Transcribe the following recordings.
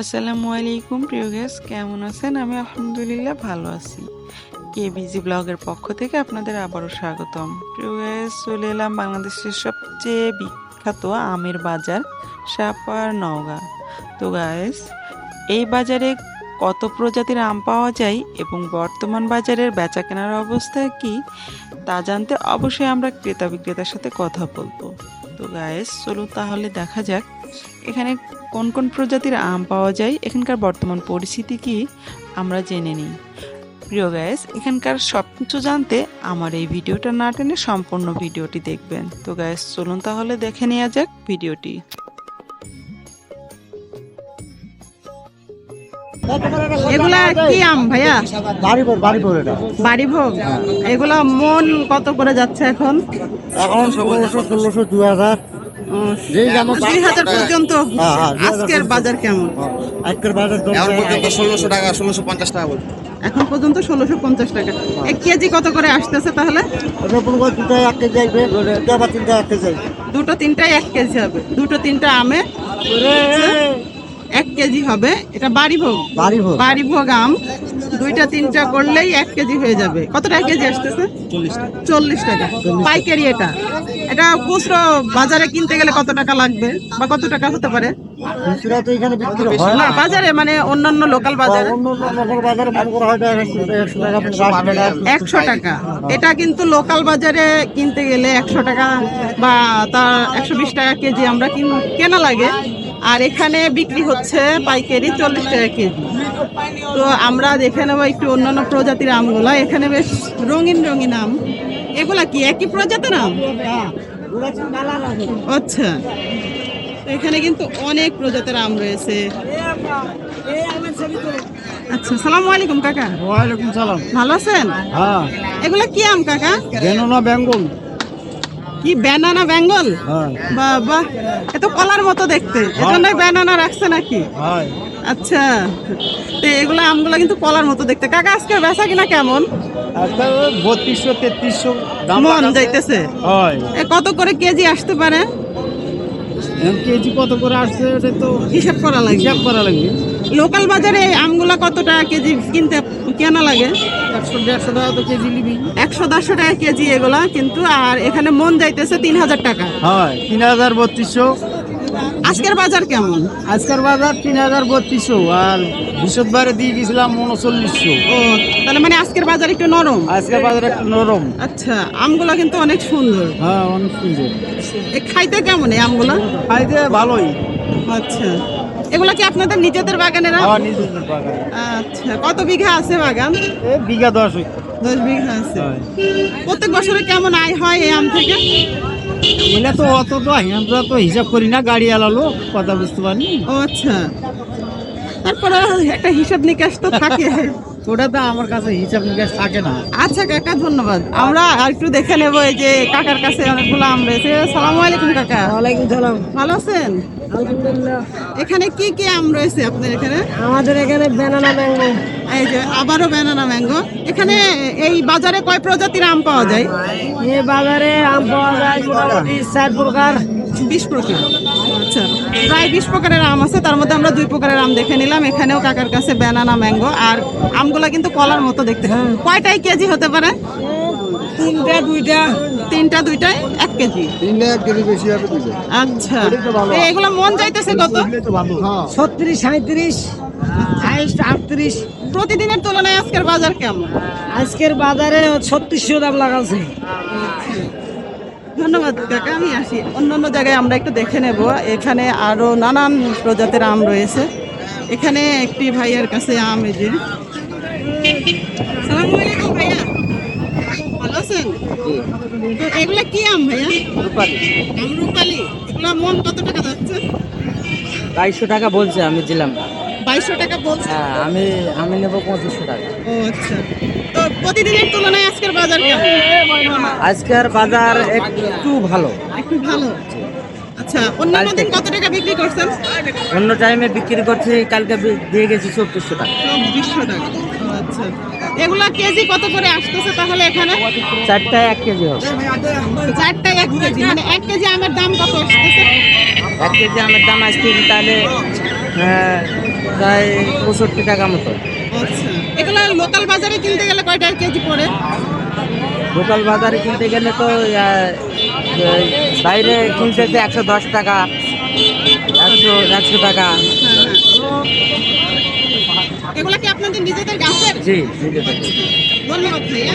আসসালামু আলাইকুম, প্রিয় গেস কেমন আছেন? আমি আলহামদুলিল্লাহ ভালো আছি। কে বিজি ব্লগের পক্ষ থেকে আপনাদের আবারও স্বাগতম। প্রিয় গেস চলে এলাম বাংলাদেশের সবচেয়ে বিখ্যাত আমের বাজার, সাপার নওগাঁ। তো গায়েস এই বাজারে কত প্রজাতির আম পাওয়া যায় এবং বর্তমান বাজারের বেচা কেনার অবস্থা কি, তা জানতে অবশ্যই আমরা ক্রেতা বিক্রেতার সাথে কথা বলব। তো গায়েস চলুন তাহলে দেখা যাক এখানে কোন কোন প্রজাতির আম পাওয়া যায়? এখানকার বর্তমান পরিস্থিতি কি? আমরা জেনে নিই। প্রিয় গ্যাস এখানকার সব কিছু জানতে আমার এই ভিডিওটা না টেনে সম্পূর্ণ ভিডিওটি দেখবেন। তো গ্যাস চলুন তাহলে দেখে নেওয়া যাক ভিডিওটি। এগুলা কি আম ভাইয়া? এটা। বাড়িভোগ? এগুলা মন কত করে যাচ্ছে এখন? এখন ষোলোশো ষোলোশো দু হাজার দুই হাজার পর্যন্ত হ্যাঁ, হ্যাঁ, হাজার আজকের বাজার কেমন? আজকের বাজার এখন পর্যন্ত ষোলোশো টাকা ষোলোশো পঞ্চাশ টাকা এখন পর্যন্ত ষোলোশো পঞ্চাশ টাকা। এক কেজি কত করে আসতেছে তাহলে? দুটো তিনটা এক দুটো তিনটায় এক কেজি হবে। দুটো তিনটা আমে এক কেজি হবে। এটা বাড়িভোগ। বাড়িপুর বাড়িভোগ আম। দুইটা তিনটা করলেই এক কেজি হয়ে যাবে। কত টাকা কেজি আসতেছে? চল্লিশ টাকা। পাইকারি এটা। এটা খুচরো বাজারে কিনতে গেলে কত টাকা লাগবে? বা কত টাকা হতে পারে? তো না। বাজারে মানে অন্যান্য লোকাল বাজারে। একশো টাকা এটা কিন্তু লোকাল বাজারে কিনতে গেলে একশো টাকা বা তার একশো বিশ টাকা কেজি আমরা কেনা লাগে। আর এখানে বিক্রি হচ্ছে পাইকারি চল্লিশ টাকা কেজি। তো আমরা দেখে নেব একটু অন্যান্য প্রজাতির আমগুলো। এখানে বেশ রঙিন রঙিন আম। এগুলা কি একই প্রজাতির আম? আচ্ছা। এখানে কিন্তু অনেক প্রজাতির আম রয়েছে। আচ্ছা সালামু আলাইকুম কাকা। ওয়ালাইকুম সালাম। ভালো আছেন? হ্যাঁ। এগুলা কি আম কাকা? বেননা বেঙ্গল। কি ব্যানানা বেঙ্গল হ্যাঁ। বাবা এ তো কলার মতো দেখতে। এজন্যই ব্যানানা রাখছে নাকি? আচ্ছা। তো এগুলো আমগুলো কিন্তু কলার মতো দেখতে। কাকা আজকে বেচা কিনা কেমন? বত্রিশশো তেত্রিশশো দাম যাইতেছে। কত করে কেজি আসতে পারে? কেজি কত করে আসছে? ওটা তো হিসাব করা লাগে হিসাব করা লাগবে। লোকাল বাজারে আমগুলা কত টাকা কেজি কিনতে কেনা লাগে? একশো দেড়শো টাকা তো কেজি নিবি। একশো দেড়শো টাকা কেজি এগুলা কিন্তু আর এখানে মন যাইতেছে তিন হাজার টাকা। হয় তিন হাজার বত্রিশশো। আজকের বাজার কেমন? আজকের বাজার তিন হাজার বত্রিশশো আর বৃহস্পতিবারে দিয়ে গেছিলাম উনচল্লিশশো। ও তাহলে মানে আজকের বাজার একটু নরম? আজকের বাজার একটু নরম। আচ্ছা আমগুলা কিন্তু অনেক সুন্দর। হ্যাঁ অনেক সুন্দর। এ খাইতে কেমন এই আমগুলো? খাইতে ভালোই। আচ্ছা এগুলা কি আপনাদের নিজেদের বাগানের নিজেদের বাগান। আচ্ছা কত বিঘা আছে বাগান? বিঘা দশ দশ বিঘা আছে। প্রত্যেক বছরে কেমন আয় হয় এই আম থেকে? বলে তো অত তো আমরা তো হিসাব করি না গাড়ি আলালো কথা বুঝতে পারি ও আচ্ছা। তারপরে একটা হিসাব নিকাশ তো থাকে। ওটা তো আমার কাছে হিসাব নিকাশ থাকে না। আচ্ছা কাকা ধন্যবাদ। আমরা আর একটু দেখে নেব এই যে কাকার কাছে অনেকগুলো আম রয়েছে। সালামু আলাইকুম কাকা। ওয়ালাইকুম সালাম। ভালো আছেন? আলহামদুলিল্লাহ। এখানে কি কি আম রয়েছে আপনার এখানে? আমাদের এখানে বেনানা ম্যাঙ্গো এই যে আবারও ব্যানানা ম্যাঙ্গো এখানে এই বাজারে কয় প্রজাতির আম পাওয়া যায়? এই বাজারে আম পাওয়া যায় মোটামুটি চার প্রকার। বিশ প্রকার। আচ্ছা প্রায় বিশ প্রকারের আম আছে তার মধ্যে আমরা দুই প্রকারের আম দেখে নিলাম। এখানেও কাকার কাছে ব্যানানা ম্যাঙ্গো আর আমগুলা কিন্তু কলার মতো দেখতে। কয়টাই কেজি হতে পারে? তিনটা দুইটা তিনটা দুইটাই এক কেজি। তিনটা এক কেজি বেশি হবে দুটো আচ্ছা। এই এগুলো মন যাইতেছে কত? ছত্রিশ সাঁত্রিশ আটত্রিশ। প্রতিদিনের তুলনায় আজকের বাজার কেমন? আজকের বাজারে ছত্রিশশো দাম লাগাচ্ছে ধন্যবাদ কাকা। আমি আসি। অন্যান্য জায়গায় আমরা একটু দেখে নেব। এখানে আরও নানান প্রজাতির আম রয়েছে। এখানে একটি ভাইয়ের কাছে আম এই যে। ভাইয়া। আছেন তো এগুলা কি আম ভাইয়া? আম রূপালি? এগুলা মন কত টাকা যাচ্ছে? বাইশশো টাকা বলছে আমি দিলাম। বাইশশো টাকা বলছে? হ্যাঁ আমি আমি নেব পঁচিশশো টাকা। ও আচ্ছা। তো প্রতিদিনের তুলনায় আজকের বাজার আজকের বাজার একটু ভালো। একটু ভালো। আচ্ছা অন্যান্য দিন কত টাকা বিক্রি করছেন? অন্য টাইমে বিক্রি করছি কালকে দিয়ে গেছি চব্বিশশো টাকা। চব্বিশশো টাকা। আচ্ছা। এগুলা কেজি কত করে আসতেছে তাহলে এখানে? চারটায় এক কেজি হবে। চারটায় এক কেজি মানে এক কেজি আমের দাম কত আসতেছে? এক কেজি আমের দাম আসছে তাহলে হ্যাঁ, প্রায় পঁয়ষট্টি টাকা মতো। আচ্ছা। এগুলো লোকাল বাজারে কিনতে গেলে কয় টাকা কেজি পড়ে? লোকাল বাজারে কিনতে গেলে তো বাইরে কিনতেছে একশো দশ টাকা একশো একশো টাকা। এগুলো কি আপনাদের নিজেদের গাছের? জি নিজেদের। ধন্যবাদ ভাইয়া।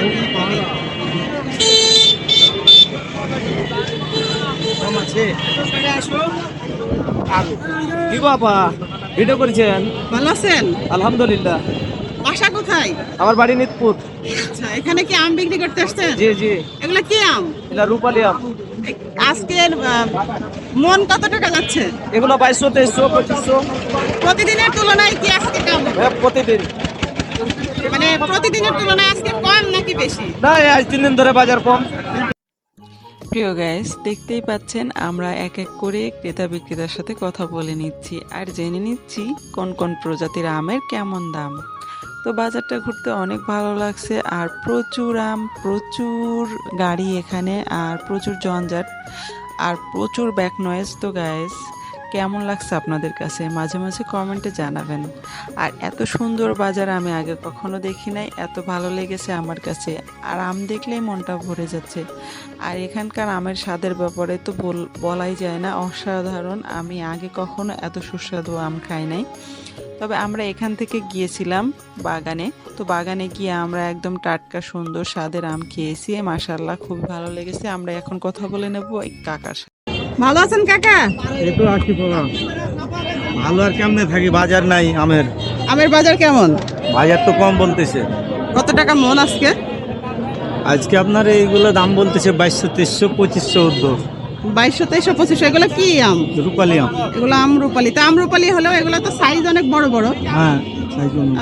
কি বাবা? ভিডিও করেছেন? ভালো আছেন? আলহামদুলিল্লাহ। বাসা কোথায়? আমার বাড়ি নিতপুর। আচ্ছা এখানে কি আম বিক্রি করতে আসছেন? জি জি। এগুলো কি আম? এটা রূপালি আম। আজকের মন কত টাকা যাচ্ছে? এগুলো বাইশশো তেইশশো পঁচিশশো। প্রতিদিনের তুলনায় কি আজকে কম? প্রতিদিন। মানে প্রতিদিনের তুলনায় আজকে কম নাকি বেশি? না আজ তিন দিন ধরে বাজার কম। প্রিয় গাইস দেখতেই পাচ্ছেন আমরা এক এক করে ক্রেতা বিক্রেতার সাথে কথা বলে নিচ্ছি। আর জেনে নিচ্ছি কোন কোন প্রজাতির আমের কেমন দাম। তো বাজারটা ঘুরতে অনেক ভালো লাগছে আর প্রচুর আম, প্রচুর গাড়ি এখানে আর প্রচুর জঞ্জাট আর প্রচুর ব্যাক নয়েজ তো গাইস কেমন লাগছে আপনাদের কাছে? মাঝে মাঝে কমেন্টে জানাবেন। আর এত সুন্দর বাজার আমি আগে কখনো দেখি নাই, এত ভালো লেগেছে আমার কাছে। আর আম দেখলেই মনটা ভরে যাচ্ছে। আর এখানকার আমের স্বাদের ব্যাপারে তো বল- বলাই যায় না, অসাধারণ। আমি আগে কখনো এত সুস্বাদু আম খাই নাই। তবে আমরা এখান থেকে গিয়েছিলাম বাগানে। তো বাগানে গিয়ে আমরা একদম টাটকা, সুন্দর স্বাদের আম খেয়েছি। মাসাল্লাহ খুব ভালো লেগেছে। আমরা এখন কথা বলে নেব এই কাকার ভালো আছেন কাকা? একটু আশি প্রোগ্রাম ভালো আর কেমনে থাকি? বাজার নাই আমের। আমের বাজার কেমন? বাজার তো কম বলতেছে। কত টাকা মন আজকে? আজকে আপনার এইগুলো দাম বলতেছে বাইশশো তেইশশো পঁচিশশো উদ্যোগ বাইশশো তেইশশো পঁচিশশো এগুলো কি আম? রূপালি আম। এগুলো আমরুপালি তো আমরুপালি হলেও এগুলো তো সাইজ অনেক বড় বড়। হ্যাঁ।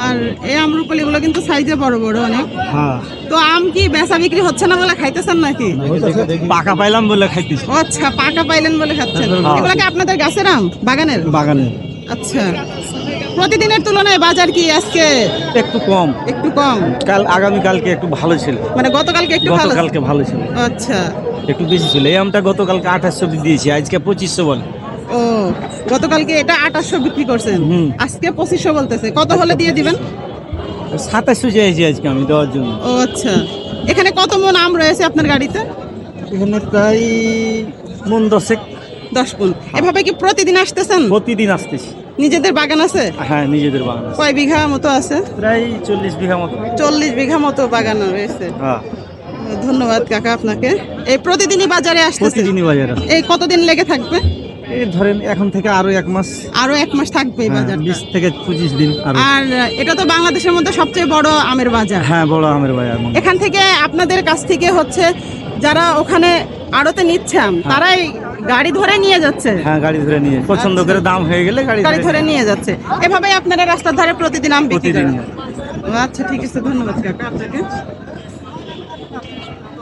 আর এই আমরুপালি গুলো কিন্তু সাইজে বড় বড় অনেক। হ্যাঁ। তো আম কি বেচা বিক্রি হচ্ছে না বলে খাইতেছেন নাকি? পাকা পাইলাম বলে খাইতেছি। আচ্ছা পাকা পাইলেন বলে খাচ্ছেন। হ্যাঁ। এগুলো কি আপনাদের গাছের আম? বাগানের? বাগানে আচ্ছা। প্রতিদিনের তুলনায় বাজার কি আজকে একটু কম। একটু কম? কাল আগামী কালকে একটু ভালো ছিল। মানে গতকালকে একটু ভালো? গতকালকে ভালো ছিল। আচ্ছা। একটু বেশি ছিল। এই আমটা গতকালকে আঠাশশো দিয়েছি আজকে পঁচিশশো বল। ও গতকালকে এটা আঠাশশো বিক্রি করছেন। আজকে পঁচিশশো বলতেছে। কত হলে দিয়ে দিবেন? সাতাশশো চেয়েছি আজকে আমি দেওয়ার জন্য। ও আচ্ছা। এখানে কত মন আম রয়েছে আপনার গাড়িতে? এখানে প্রায় মন দশেক। দশ মন। এভাবে কি প্রতিদিন আসতেছেন? প্রতিদিন আসতেছি। নিজেদের বাগান আছে? হ্যাঁ নিজেদের বাগান আছে। কয় বিঘা মতো আছে? প্রায় চল্লিশ বিঘা মতো। চল্লিশ বিঘা মতো বাগান রয়েছে। হ্যাঁ। ধন্যবাদ কাকা আপনাকে। এই প্রতিদিনই বাজারে আসতেছে? প্রতিদিনই বাজার এই কতদিন লেগে থাকবে? এই ধরেন এখন থেকে আরও এক মাস। আরও এক মাস থাকবে হ্যাঁ, বাজারটা। বিশ থেকে পঁচিশ দিন আর। এটা তো বাংলাদেশের মধ্যে সবচেয়ে বড় আমের বাজার। হ্যাঁ বড় আমের বাজার এখান থেকে আপনাদের কাছ থেকে হচ্ছে যারা ওখানে আড়তে নিচ্ছে আম তারাই গাড়ি ধরে নিয়ে যাচ্ছে। হ্যাঁ গাড়ি ধরে নিয়ে পছন্দ করে দাম হয়ে গেলে গাড়ি গাড়ি ধরে নিয়ে যাচ্ছে। এভাবে আপনারা রাস্তার ধারে প্রতিদিন আম বিক্রি করেন। আচ্ছা ঠিক আছে। ধন্যবাদ কাকা আপনাকে।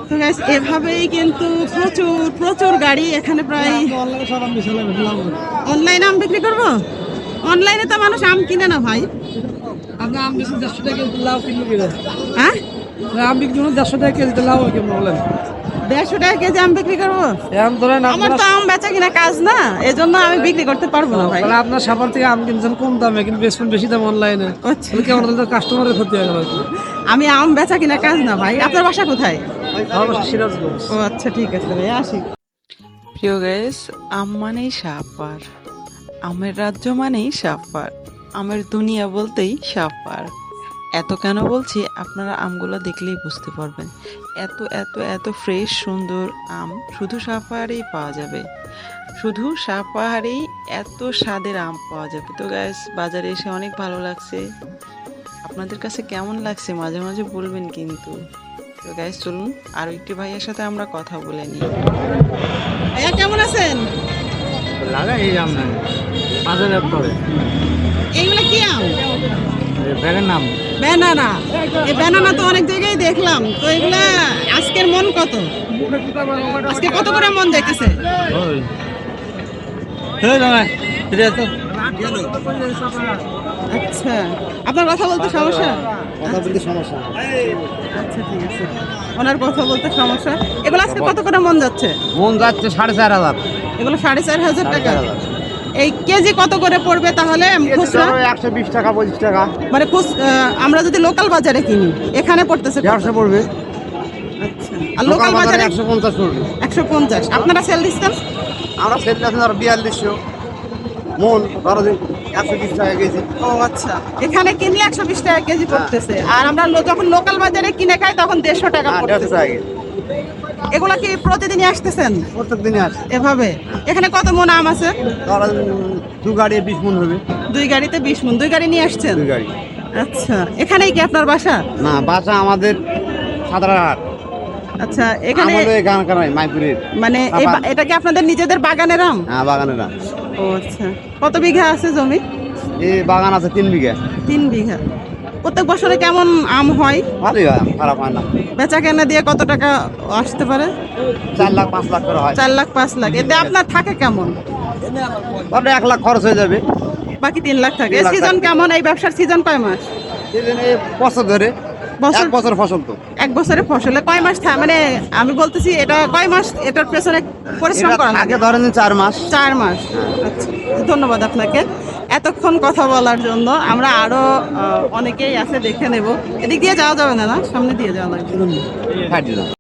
তো এভাবেই কিন্তু প্রচুর প্রচুর গাড়ি এখানে প্রায় অনলাইনে আম বিক্রি করব? অনলাইনে তো মানুষ আম কিনে না ভাই। আপনার আম বেশি দেড়শো টাকা কেজি লাউ কিনলো হ্যাঁ? আম বিক্রি দেড়শো টাকা লাউ বলেন? দেড়শো টাকা কেজি আম বিক্রি করব? আমার তো আম বেচা কিনা কাজ না এজন্য আমি বিক্রি করতে পারব না ভাই। আপনার সাপার থেকে আম কিনছেন কম দামে কিন্তু বেশি দাম অনলাইনে আচ্ছা। কেমন কাস্টমারের ক্ষতি হয়ে গেল আমি আম বেচা কিনা কাজ না ভাই। আপনার বাসা কোথায়? ও আচ্ছা ঠিক আছে ভাই আসি। প্রিয় গাইস আম মানেই সাপার আমের রাজ্য মানেই সাপার আমের দুনিয়া বলতেই সাপার এত কেন বলছি, আপনারা আমগুলো দেখলেই বুঝতে পারবেন। এত এত এত ফ্রেশ সুন্দর আম শুধু সাপাহারেই পাওয়া যাবে। শুধু সাপাহারেই এত স্বাদের আম পাওয়া যাবে। তো গ্যাস বাজারে এসে অনেক ভালো লাগছে। আপনাদের কাছে কেমন লাগছে? মাঝে মাঝে বলবেন কিন্তু। তো গ্যাস চলুন আরও একটি ভাইয়ের সাথে আমরা কথা বলে নিই। ভাইয়া কেমন আছেন? লাগাই এই আম না বাজারে পড়ে এইগুলো কি আম? ব্যাগের নাম। ব্যানানা। এই ব্যানানা তো অনেক জায়গায় দেখলাম। তো এগুলা আজকের মন কত? আজকে কত করে মন ওই। হ্যাঁ দাদা আচ্ছা। আপনার কথা বলতে সমস্যা? কথা বলতে সমস্যা। আচ্ছা ঠিক আছে। ওনার কথা বলতে সমস্যা। এগুলো আজকে কত করে মন যাচ্ছে? মন যাচ্ছে সাড়ে চার হাজার। এগুলো সাড়ে চার হাজার টাকা? এই কেজি কত করে পড়বে তাহলে খুচরা? একশো বিশ টাকা পঁচিশ টাকা। মানে আমরা যদি লোকাল বাজারে কিনি এখানে পড়তেছে? দেড়শো পড়বে। আচ্ছা। আর লোকাল বাজারে একশো পঞ্চাশ পড়বে। একশো পঞ্চাশ। আপনারা সেল দিচ্ছেন? আমরা সেল আছে ধরো বিয়াল্লিশশো। মন ধরো যে একশো বিশ টাকা কেজি। ও আচ্ছা। এখানে কিনলে একশো বিশ টাকা কেজি পড়তেছে। আর আমরা যখন লোকাল বাজারে কিনে খাই তখন দেড়শো টাকা হ্যাঁ পড়তেছে। এগুলা কি প্রতিদিনই আসতেছেন? প্রত্যেক দিনে আসে। এভাবে? এখানে কত মন আম আছে? দু গাড়ি বিশ মন হবে। দুই গাড়িতে বিশ মন। দুই গাড়ি নিয়ে আসছেন? দুই গাড়ি। আচ্ছা। এখানেই কি আপনার বাসা? না বাসা আমাদের সাঁতরাহাট আচ্ছা এখানে আমাদের গান কানাই মাইপুরের। মানে এই এটা কি আপনাদের নিজেদের বাগানের আম? হ্যাঁ বাগানের আম। ও আচ্ছা। কত বিঘা আছে জমি? এই বাগান আছে তিন বিঘা। তিন বিঘা। প্রত্যেক বছরে কেমন আম হয়? ভালোই হয় খারাপ হয় না। বেচা কেনা দিয়ে কত টাকা আসতে পারে? চার লাখ পাঁচ লাখ করে হয়। চার লাখ পাঁচ লাখ। এতে আপনার থাকে কেমন? ধরো এক লাখ খরচ হয়ে যাবে। বাকি তিন লাখ থাকে। সিজন কেমন? এই ব্যবসার সিজন কয় মাস? সেজন্য এই বছর ধরে এক বছর ফসল তো। এক বছরের ফসলে কয় মাস থা- মানে আমি বলতেছি এটা কয় মাস এটার পেছনে পরিশ্রম করা লাগে? থাকে ধরেন চার মাস। চার মাস। আচ্ছা ধন্যবাদ আপনাকে। এতক্ষণ কথা বলার জন্য আমরা আরও অনেকেই আছে দেখে নেব। এদিক দিয়ে যাওয়া যাবে না না? সামনে দিয়ে যাওয়া লাগবে।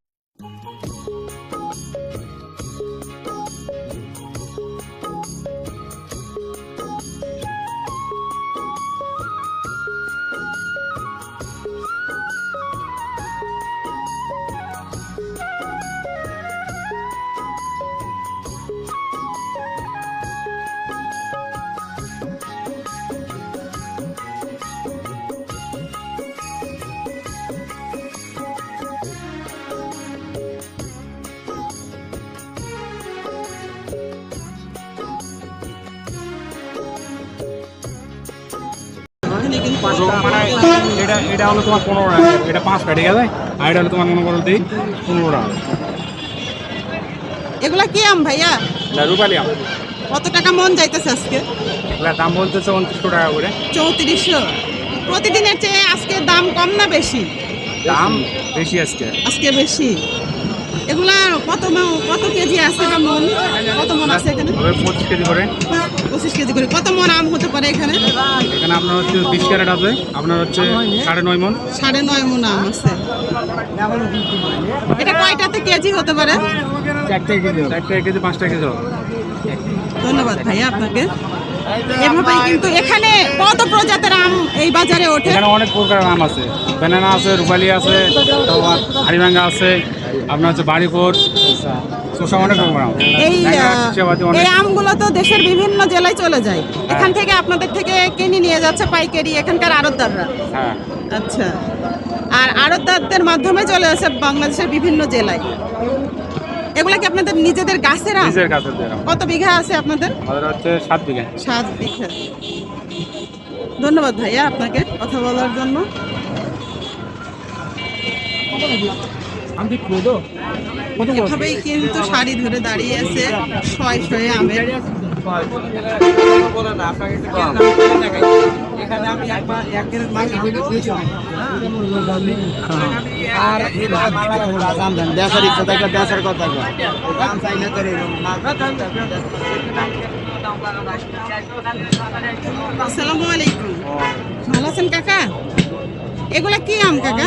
মানে এটা এটা হলো তোমার পনেরো টাকা এটা পাঁচ টাকা ঠিক আছে আর এটা হলো তোমার মনে করো দিই পনেরো টাকা এগুলা কি আম ভাইয়া? না রূপালি আম। কত টাকা মন যাইতেছে আজকে? এগুলোর দাম বলতেছে উনত্রিশশো টাকা করে। চৌত্রিশশো। প্রতিদিনের চেয়ে আজকে দাম কম না বেশি? দাম বেশি আজকে। আজকে বেশি। এগুলা কত কত কেজি আছে মন? কত মন আছে এখানে? পঁচিশ কেজি করে। পঁচিশ কেজি করে। কত মন আম হতে পারে এখানে? এখানে আপনার হচ্ছে বিশ ক্যারেট আছে। আপনার হচ্ছে সাড়ে নয় মন। সাড়ে নয় মন আম আছে। এটা কয়টাতে কেজি হতে পারে? চারটে কেজি চারটে কেজি পাঁচটা কেজি ধন্যবাদ ভাইয়া আপনাকে। এভাবেই কিন্তু এখানে কত প্রজাতির আম এই বাজারে ওঠে? এখানে অনেক প্রকার আম আছে। ব্যানানা আছে রূপালি আছে তোমার হাড়িভাঙ্গা আছে আপনার হচ্ছে বাড়িপুর আম এই আমগুলো তো দেশের বিভিন্ন জেলায় চলে যায়। এখান থেকে আপনাদের থেকে কিনে নিয়ে যাচ্ছে পাইকারি এখানকার আড়তদাররা। হ্যাঁ। আচ্ছা। আর আড়তদারদের মাধ্যমে চলে আসে বাংলাদেশের বিভিন্ন জেলায়। এগুলা কি আপনাদের নিজেদের গাছের আম? নিজের কত বিঘা আছে আপনাদের? আমাদের হচ্ছে সাত বিঘা। সাত বিঘা। ধন্যবাদ ভাইয়া আপনাকে কথা বলার জন্য। এভাবেই কিন্তু শাড়ি ধরে দাঁড়িয়ে আছে। শয়ে শয়ে আমের। ইচ্ছা থাকলে কথা আসসালামু আলাইকুম। ভালো আছেন কাকা? এগুলা কি আম কাকা?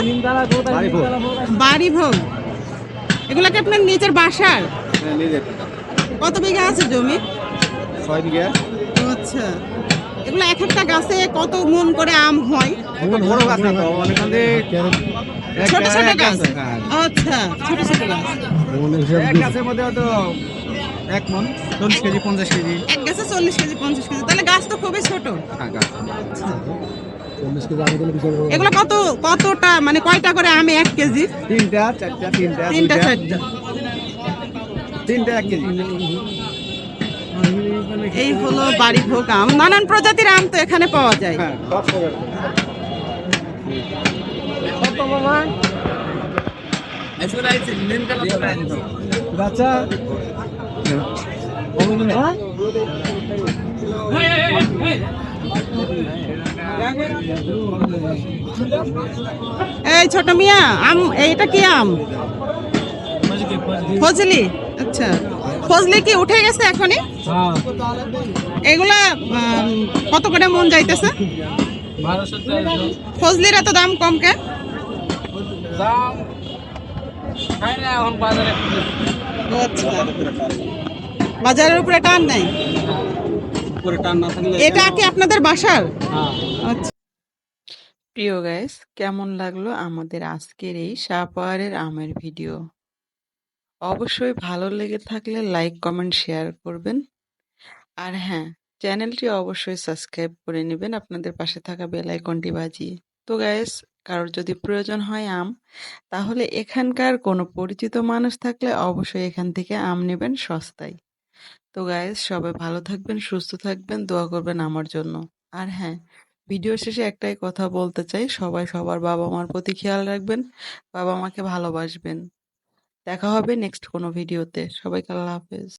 বাড়ি ভোগ এগুলা কি আপনার নিজের বাসার? হ্যাঁ, নিজের। কত বিঘা আছে জমি? ছয় বিঘা। আচ্ছা। এগুলো এক একটা গাছে কত মন করে আম হয়? বড় গাছ না ছোট ছোট গাছ? হ্যাঁ। আচ্ছা ছোট ছোট গাছ। এক গাছের মধ্যে হয়তো এক মন চল্লিশ কেজি পঞ্চাশ কেজি। এক গাছে চল্লিশ কেজি পঞ্চাশ কেজি। তাহলে গাছ তো খুবই ছোট। হ্যাঁ, গাছ। এগুলো কত কতটা মানে কয়টা করে আমি এক কেজি? তিনটা চারটা তিনটা তিনটা চারটা। তিনটা এক কেজি। এই হলো বাড়ি ভোগ আম। নানান প্রজাতির আম তো এখানে পাওয়া যায়। হ্যাঁ বাচ্চা? এই ছোট মিয়া, আম, এইটা কি আম? ফজলি আচ্ছা। ফজলি কি উঠে গেছে এখনই? এগুলা কত করে মন যাইতেছে? ফজলির এত দাম কম কেন? বাজারের উপরে টান আচ্ছা বাজারের উপরে টান নাই এটা কি আপনাদের বাসার? হ্যাঁ। আচ্ছা। প্রিয় গাইস কেমন লাগল আমাদের আজকের এই সাপাহারের আমের ভিডিও? অবশ্যই ভালো লেগে থাকলে লাইক কমেন্ট শেয়ার করবেন। আর হ্যাঁ চ্যানেলটি অবশ্যই সাবস্ক্রাইব করে নেবেন আপনাদের পাশে থাকা বেল আইকনটি বাজিয়ে। তো গাইস কারোর যদি প্রয়োজন হয় আম তাহলে এখানকার কোনো পরিচিত মানুষ থাকলে অবশ্যই এখান থেকে আম নেবেন সস্তায়। তো গাইস সবাই ভালো থাকবেন, সুস্থ থাকবেন, দোয়া করবেন আমার জন্য। আর হ্যাঁ ভিডিও শেষে একটাই কথা বলতে চাই, সবাই সবার বাবা মার প্রতি খেয়াল রাখবেন বাবা মাকে ভালোবাসবেন। দেখা হবে নেক্সট কোনো ভিডিওতে সবাইকে আল্লাহ হাফেজ।